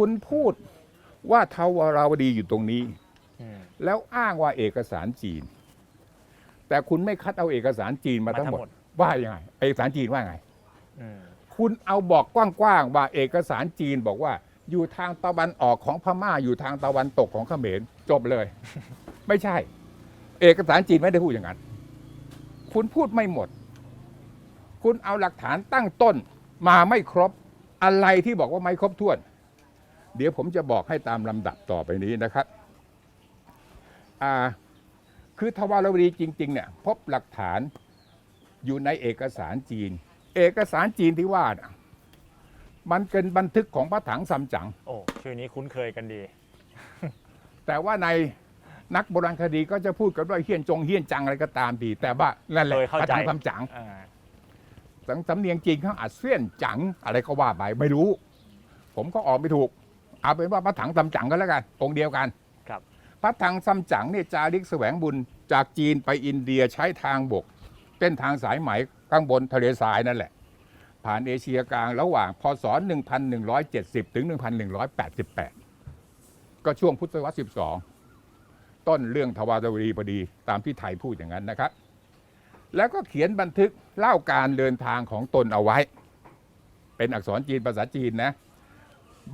คุณพูดว่าทวาราวดีอยู่ตรงนี้อืมแล้วอ้างว่าเอกสารจีน แต่คุณไม่คัดเอาเอกสารจีนมาทั้งหมด ว่ายังไง เอกสารจีนว่าไงอืมคุณเอาบอกกว้างๆว่าเอกสารจีนบอกว่า อยู่ทางตะวันออกของพม่าอยู่ทางตะวันตกของเขมรจบเลย ไม่ใช่ เอกสารจีนไม่ได้พูดอย่างนั้นคุณพูดไม่หมด คุณเอาหลักฐานตั้งต้นมาไม่ครบอะไรที่บอกว่าไม่ครบถ้วน เดี๋ยวผมจะบอกให้ตามลำดับต่อไปนี้นะครับอ่าคือทวารวดีจริงๆเนี่ยพบหลักฐานอยู่ในเอกสารจีน เอกสารจีนที่ว่าน่ะมันเป็นบันทึกของพระถังซัมจั๋งโอ้ชื่อนี้คุ้นเคยกันดี แต่ว่าในนักโบราณคดีก็จะพูดกันว่าเฮี้ยนจงเฮี้ยนจังอะไรก็ตามทีแต่ว่านั่นแหละโดยเข้าพระใจถังซัมจั๋ง อ่าสังสำเนียงจีนเขาอาจเสี้ยนจังอะไรก็ว่าไปไม่รู้ ผมก็ออกไม่ถูก เอาเป็นว่าพระถังซัมจั๋งก็แล้วกันองค์เดียวกันครับพระถังซัมจั๋งเนี่ยจาริกแสวงบุญจากจีนไปอินเดียใช้ทางบกเส้นทางสายไหมข้างบนทะเลทรายนั่นแหละ ผ่านเอเชียกลางระหว่างพศ 1170 ถึง 1188 ก็ช่วงพุทธศตวรรษ 12 ต้นเรื่องทวารวดีพอดีตามที่ไทยพูดอย่างนั้นนะครับ แล้วก็เขียนบันทึกเล่าการเดินทางของตนเอาไว้ เป็นอักษรจีนภาษาจีนนะ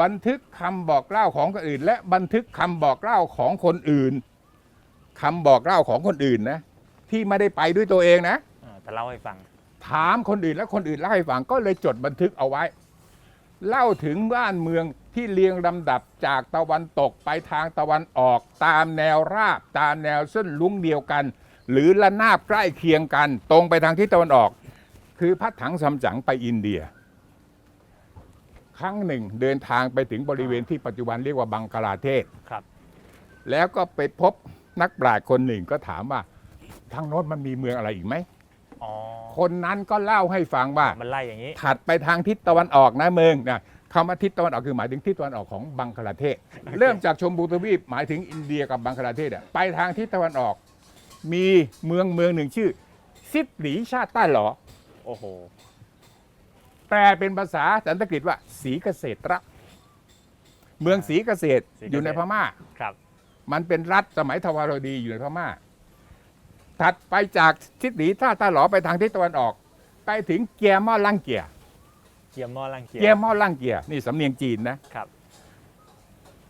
บันทึกคำบอกเล่าของคนอื่น และบันทึกคำบอกเล่าของคนอื่นคำบอกเล่าของคนอื่นนะ ที่ไม่ได้ไปด้วยตัวเองนะอ่าแต่เล่าให้ฟัง ถามคนอื่นและคนอื่นเล่าให้ฟังก็เลยจดบันทึกเอาไว้ เล่าถึงบ้านเมืองที่เรียงลำดับจากตะวันตกไปทางตะวันออกตามแนวราบ ตามแนวเส้นลุงเดียวกัน หรือระนาบใกล้เคียงกัน ตรงไปทางทิศตะวันออก คือพัดถังสำจั๋งไปอินเดีย ครั้งหนึ่งเดินทางไปถึงบริเวณที่ปัจจุบันเรียกว่าบังคลาเทศครับ แล้วก็ไปพบนักปราชญ์คนหนึ่งก็ถามว่าทางโน้นมันมีเมืองอะไรอีกไหมอ๋อคนนั้นก็เล่าให้ฟังว่ามันไล่อย่างนี้ ถัดไปทางทิศตะวันออกนะเมืองนะคำว่าทิศตะวันออกคือหมายถึงทิศตะวันออกของบังคลาเทศ เริ่มจากชมพูทวีปหมายถึงอินเดียกับบังคลาเทศอะไปทางทิศตะวันออก มีเมืองเมืองหนึ่งชื่อ ซิดหลีชาติใต้หลอโอ้โห แปลเป็นภาษาสันสกฤตว่าสีเกษตรระเมืองสีเกษตรศรีเกษตร อยู่ในพม่า ครับ มันเป็นรัฐสมัยทวารวดีอยู่ในพม่า ถัดไปจากทิศหลีท่าตาหลอไปทางทิศตะวันออก ไปถึงเกียร์มอลังเกียเกียร์หม้อลังเกียเกียร์ร์มอลังเกียนี่สำเนียงจีนนะ ครับ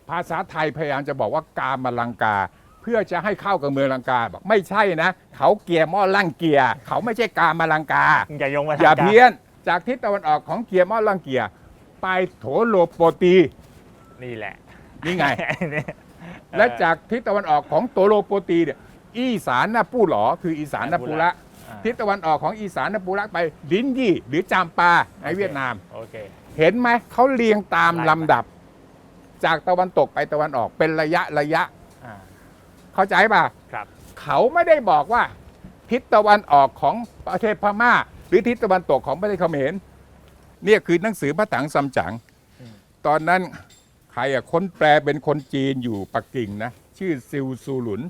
ภาษาไทยพยายามจะบอกว่ากามาลังกา เพื่อจะให้เข้ากับเมืองลังกาบอกไม่ใช่นะ เขาเกียร์มอลังเกียเขาไม่ใช่กามาลังกา อย่ายงมาอย่าทงกรเพี้ยน จากทิศตะวันออกของเกียร์มอลังเกียไปโถโลโปตีนี่แหละ นี่ไงเนี่ยและจากทิศตะวันออกของโตโลโปตีเนี่ยอีสานนาปูหลอคืออีสานนาปูละอ่าทิศตะวันออกของอีสานนาปูละไปลินยี่หรือจามปาในเวียดนามโอเคเห็นไหมเขาเรียงตามไล่ไปลำดับ จากตะวันตกไปตะวันออกเป็นระยะระยะอ่าเข้าใจป่ะครับเขาไม่ได้บอกว่า ทิศตะวันออกของประเทศพม่า หรือทิศตะวันตกของประเทศเขมรเนี่ยคือหนังสือพระถังซัมจั๋งอืมตอนนั้นใครอะคนแปลเป็นคนจีนอยู่ปักกิ่งนะ ชื่อซิวซูหลุน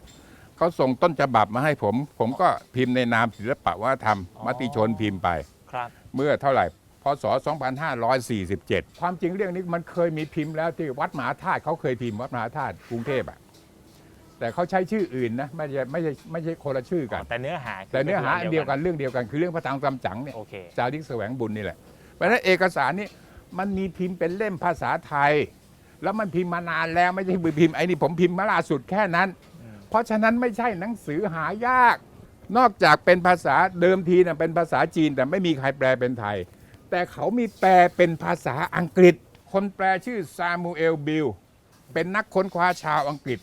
เขาส่งต้นฉบับมาให้ผม ผมก็พิมพ์ในนามศิลปะวัฒนธรรมมติชนพิมพ์ไปครับเมื่อเท่าไหร่พศ 2547 ความจริงเรื่องนี้มันเคยมีพิมพ์แล้วที่วัดมหาธาตุเขาเคยพิมพ์วัดมหาธาตุกรุงเทพอะ แต่เขาใช้ชื่ออื่นนะไม่ใช่ไม่ใช่ไม่ใช่คนละชื่อกัน แต่เนื้อหาคืแต่เนื้อหาอันเดียวกันนเรื่องเดียวกันคือเรื่องพระตังซัมจั๋งเนี่ยโอเคจาริกแสวงบุญนี่แหละเพราะฉะนั้นเอกสารนี่มันมีพิมพ์เป็นเล่มภาษาไทย แล้วมันพิมพ์มานานแล้วไม่ใช่พิมพ์ไอ้นี่ผมพิมพ์มาล่าสุดแค่นั้นอืมเพราะฉะนั้นไม่ใช่หนังสือหายาก นอกจากเป็นภาษาเดิมทีนะเป็นภาษาจีนแต่ไม่มีใครแปลเป็นไทย แต่เขามีแปลเป็นภาษาอังกฤษ คนแปลชื่อซามูเอลบิลเป็นนักค้นคว้าชาวอังกฤษ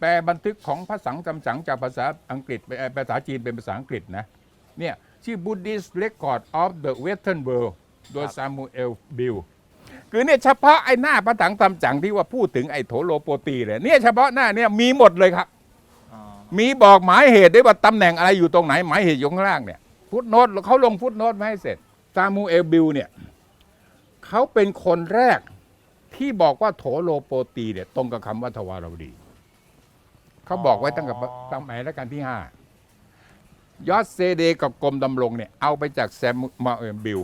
แปลบันทึกของพระสังจำจังจากภาษาอังกฤษไปเอ่อภาษาจีนเป็นภาษาอังกฤษนะเนี่ยชื่อ Buddhist Record of the Western World โดยครับซามูเอลบิลคือเนี่ยเฉพาะไอ้หน้าพระถังจำจังที่ว่าพูดถึงไอ้โถโลโปตีเลยเนี่ยเฉพาะหน้าเนี่ยมีหมดเลยครับอ๋อมีบอกหมายเหตุด้วยว่าตำแหน่งอะไรอยู่ตรงไหนหมายเหตุอยู่ข้างล่างเนี่ยฟุตโนตเขาลงฟุตโนตมาให้เสร็จซามูเอลบิลเนี่ยเขาเป็นคนแรกที่บอกว่าโถโลโปตีเนี่ยตรงกับคำว่าทวารวดี เขาบอกไว้ตั้งแต่สมัยรัชกาลที่ห้ายอดเซเดกับกรมดำรงเนี่ยเอาไปจากแซมมาเอลบิล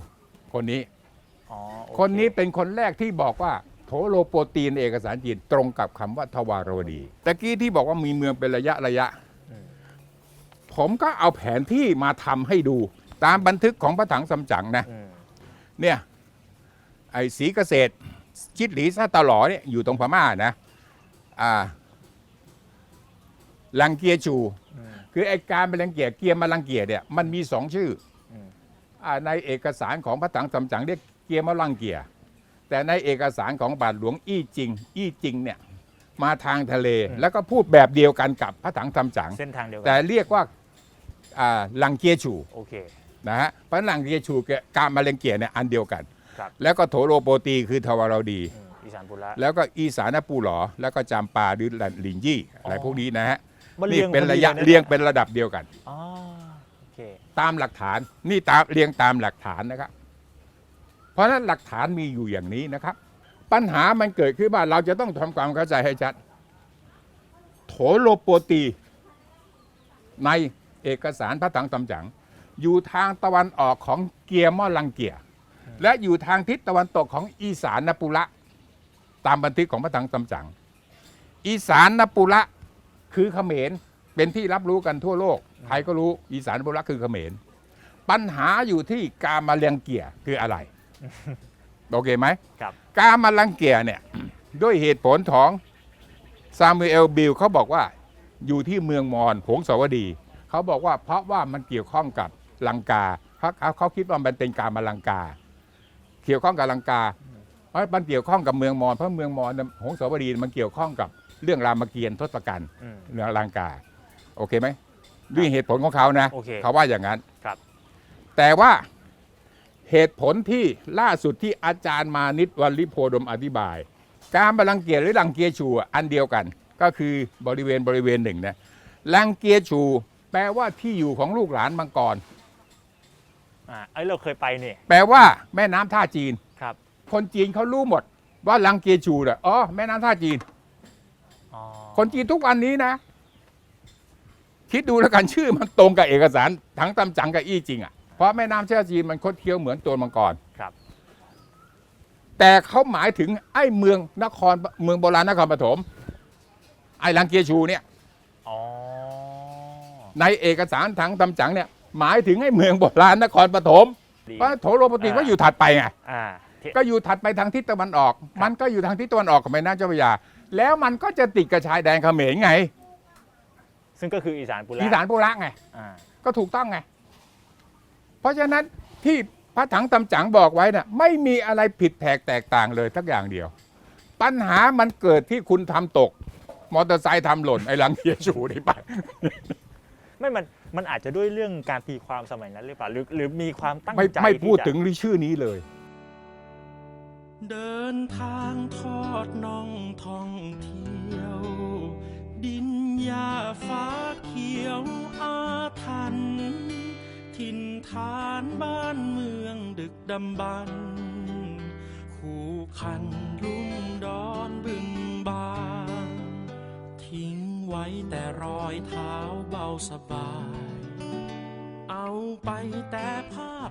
คนนี้อ๋อโอเคนนี้เป็นคนแรกที่บอกว่าโถโลโปรตีนในเอกสารจีนตรงกับคำว่าทวารวดีตะกี้ที่บอกว่ามีเมืองเป็นระยะระยะอืมผมก็เอาแผนที่มาทำให้ดูตามบันทึกของพระถังซัมจั๋งนะอืมเนี่ยไอ้สีเกษตรชิดหลีซาตาหลอเนี่ยอยู่ตรงพม่านะอ่า ลังเกียจูอืมคือไอ้การมาลังเกียจเกียร์มาลังเกียจเนี่ยมันมีสองชื่ออืมอ่าในเอกสารของพระถังซัมจั๋งเรียกเกียร์มาลังเกียแต่ในเอกสารของบาทหลวงอี้จริง อี้จริงเนี่ยมาทางทะเลแล้วก็พูดแบบเดียวกันกับพระถังซัมจั๋งเส้นทางเดียวกัแต่เรียกว่าอ่าลังเกียจูโอเคนะฮะเพราะลังเกียจูกับการมาลังเกียเนี่ยอันเดียวกันครับแล้วก็โถโลโปตีคือทวารวดีอืมอีสานปุระแล้วก็อีสานปูหลอแล้วก็จามปาหรือลินยี่อะไรอ๋อพวกนี้นะฮะ มันนี่เรียงเป็นพอดีระยะลนะ เรียงเป็นระดับเดียวกัน อ๋อโอเคตามหลักฐานนี่ตามเรียงตามหลักฐานนะครับ เพราะฉะนั้นหลักฐานมีอยู่อย่างนี้นะครับ ปัญหามันเกิดขึ้นว่าเราจะต้องทำความเข้าใจให้ชัด โถโลโปตี ในเอกสารพระถังตำจั๋งอยู่ทางตะวันออกของเกียร์มอลังเกีย และอยู่ทางทิศตะวันตกของอีสานนปุระตามบันทึกของพระถังตำจั๋งอีสานนปุระ คือเขมรเป็นที่รับรู้กันทั่วโลกใครก็รู้อีสานนปุระคือเขมรปัญหาอยู่ที่กามาเลียงเกียคืออะไรโอเคไหมครับกามาลังเกียเนี่ยด้วยเหตุผลของซามูเอลบิลเขาบอกว่าอยู่ที่เมืองมอญหงสาวดี เขาบอกว่าเพราะว่ามันเกี่ยวข้องกับลังกาเขาเขาเขาคิดว่ามันเป็นการมาลังกา เกี่ยวข้องกับลังกาเพราะมันเกี่ยวข้องกับเมืองมอญเพราะเมืองมอญเนี่ยหงสาวดีมันเกี่ยวข้องกับ เรื่องรามเกียรติ์ทศกัณฐ์อืม เรื่องลังกา โอเคไหมด้วยเหตุผลของเขานะโอเคเขาว่าอย่างนั้นครับ แต่ว่าเหตุผลที่ล่าสุดที่อาจารย์มานิตวันลิโพดมอธิบาย การบาลังเกียจหรือลังเกียชูอะอันเดียวกัน ก็คือบริเวณบริเวณหนึ่งนะลังเกียชู แปลว่าที่อยู่ของลูกหลานมังกร อ่าไอยเราเคยไปนี่แปลว่าแม่น้ำท่าจีน ครับ คนจีนเขารู้หมดว่าลังเกียชูน่ะอ๋อแม่น้ำท่าจีนอ๋อ คนจีนทุกวันนี้นะ คิดดูแล้วกันชื่อมันตรงกับเอกสารทั้งตำจังกับอี้จริงอะเพราะแม่น้ำเชี่จีนมันคดเคี้ยวเหมือนตัวมังกรครับ แต่เขาหมายถึงไอ้เมืองนครเมืองโบราณนครปฐมไอ้ลังเกียชูเนี่ยอ๋อในเอกสารถังตำจังเนี่ย หมายถึงไอ้เมืองโบราณนครปฐมดีเพราะโถโลปติก็อยู่ถัดไปไงอ่าที่ก็อยู่ถัดไปทางทิศตะวันออก มันก็อยู่ทางทิศตะวันออกของแม่น้ำเจ้าพระยา แล้วมันก็จะติดกับชายแดนเขมรไงซึ่งก็คืออีสานปุระอีสานโบราณไง อ่าก็ถูกต้องไง เพราะฉะนั้นที่พระถังตำจังบอกไว้น่ะไม่มีอะไรผิดแผกแตกต่างเลยทักอย่างเดียว ปัญหามันเกิดที่คุณทำตก มอเตอร์ไซค์ทำหล่นไอ้หลังเกียร์ชูนี่ไป ไม่มันมันอาจจะด้วยเรื่องการตีความสมัยนั้นหรือเปล่าหรือหรือมีความตั้งไม่ใจไม่ที่พูดจะ ถึงชื่อนี้เลย เดินทางทอดน่องท่องเที่ยว ดินหญ้าฟ้าเขียวอาถรรพ์ถิ่นฐานบ้านเมืองดึกดำบรรคู่คันลุ่มดอนบึงบานทิ้งไว้แต่รอยเท้าเบาสบาย เอาไปแต่ภาพ